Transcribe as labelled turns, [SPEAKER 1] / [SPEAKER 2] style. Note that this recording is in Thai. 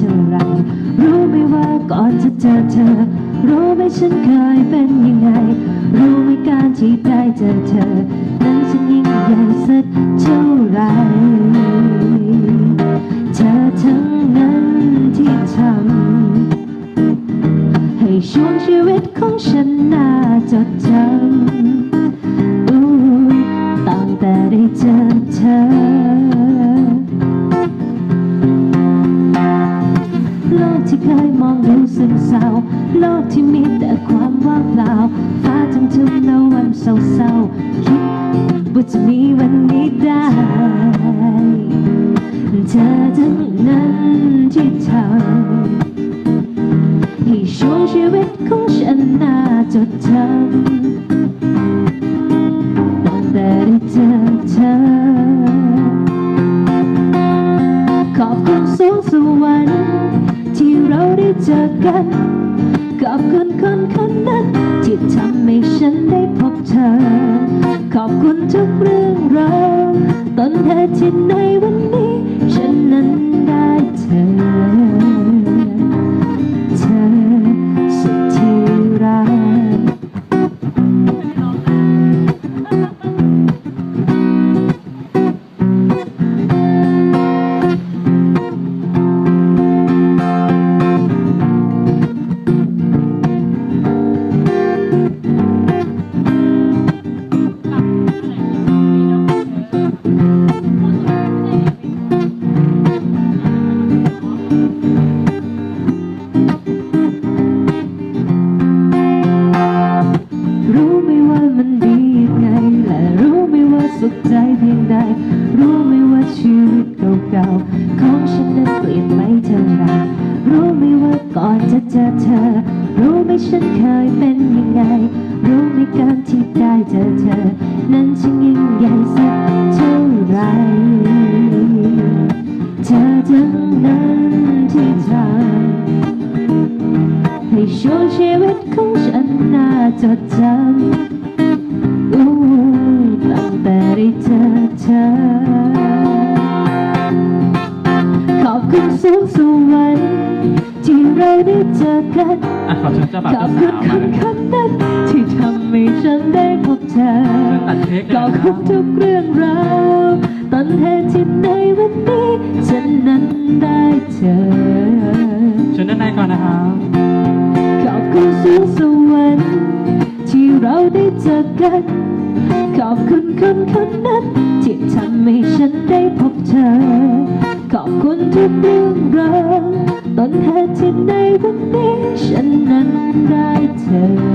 [SPEAKER 1] เท่ไรรู้ไหมว่าก่อนจะเจอเธอ รู้ไหมฉันเคยเป็นยังไง รู้ไหมการที่ได้เจอเธอ นั้นฉันยิ่งใหญ่สักเท่าไรเธอทั้งนั้นที่ทำให้ช่วงชีวิตของฉันน่าจดจำตั้งแต่ได้เจอเธอ โลกที่มีแต่ความว่างเปล่าฟ้าจำทึบในวันเศร้าๆคิดว่าจะมีวันนี้ได้ เธอทั้งนั้นที่ทำให้ช่วงชีวิตของฉันน่าจดจำตั้งแต่ได้เจอเธอ ขอบคุณสูงสวรรค์ที่เราได้เจอกัน ขอบคุณคนคนนั้นที่ทำให้ฉันได้พบเธอ ขอบคุณทุกเรื่องราว รู้ ก่อนจะเจอเธอ รู้ไหมฉันเคยเป็นยังไง รู้ไหมการที่ได้เจอเธอ นั้นฉันยิ่งใหญ่สักเท่าไร เธอทั้งนั้นที่ทำให้ช่วงชีวิตของฉันน่าจดจำ เราได้เจอกัน
[SPEAKER 2] อะขอเชิญเจ้าบ่าว
[SPEAKER 1] ขอบ
[SPEAKER 2] เจ้า
[SPEAKER 1] คุ
[SPEAKER 2] สา
[SPEAKER 1] ณ
[SPEAKER 2] ว
[SPEAKER 1] คนคนนั้นที่ทำให้ฉันได้พบเธอ
[SPEAKER 2] เชิญตัดเค้ก
[SPEAKER 1] ข
[SPEAKER 2] เล
[SPEAKER 1] อยบ
[SPEAKER 2] นะค
[SPEAKER 1] คุ
[SPEAKER 2] รับ
[SPEAKER 1] ณทุกเรื่องราวต้นเหตุที่ในวันนี้ฉันนั้นได้เจอ
[SPEAKER 2] เชิญด้านในก่อนนะครับ
[SPEAKER 1] ขอบคุณสูงสวรรค์ที่เราได้เจอกัน ขอบคุณคนคนนั้นที่ทำให้ฉันได้พบเธอ ขอบคุณทุกเรื่องราวต้นเหตุที่ใน วันนี้ฉันนั้นได้เธอ